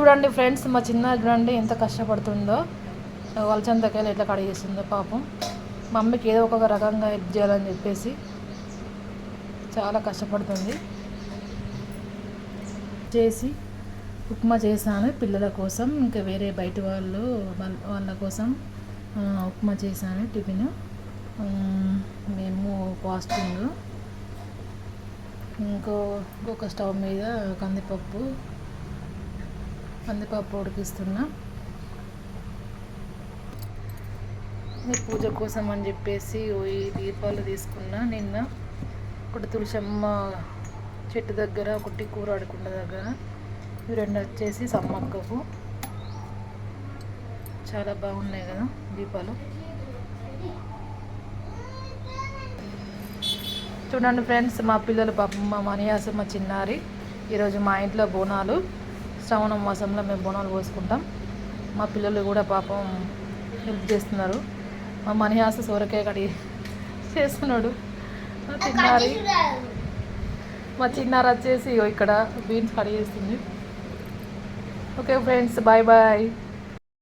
చూడండి ఫ్రెండ్స్ మా చిన్న చూడండి ఎంత కష్టపడుతుందో. వలచంతకాయలు ఎట్లా కడిగేస్తుందో పాపం. మమ్మీకి ఏదో ఒక రకంగా హెల్ప్ చేయాలని చెప్పేసి చాలా కష్టపడుతుంది. చేసి ఉప్మా చేశాను పిల్లల కోసం ఇంకా వేరే బయట వాళ్ళు వాళ్ళ- వాళ్ళ కోసం ఉప్మా చేశాను టిఫిన్. మేము ఫాస్టింగ్. ఇంకో ఇంకొక స్టవ్ మీద కందిపప్పు కందిపప్పు ఉడికిస్తున్నా. ఈ పూజ కోసం అని చెప్పేసి ఓ ఈ దీపాలు తీసుకున్నా నిన్న. ఒకటి తులసమ్మ చెట్టు దగ్గర ఒకటి కూర ఆడుకుంట దగ్గర. ఇవి రెండు వచ్చేసి సమ్మక్కకు. చాలా బాగున్నాయి కదా దీపాలు. చూడండి ఫ్రెండ్స్ మా పిల్లలు పాపం మా మనియాస మా చిన్నారి. ఈరోజు మా ఇంట్లో బోనాలు. శ్రావణం మాసంలో మేము బోనాలు పోసుకుంటాం. మా పిల్లలు కూడా పాపం హెల్ప్ చేస్తున్నారు. మా మనిహాస సోరకాయ కడి చేస్తున్నాడు. మా చిన్నారి మా చిన్నార వచ్చేసి ఇక్కడ బీన్స్ కడిగేస్తుంది ఓకే ఫ్రెండ్స్ బాయ్ బాయ్.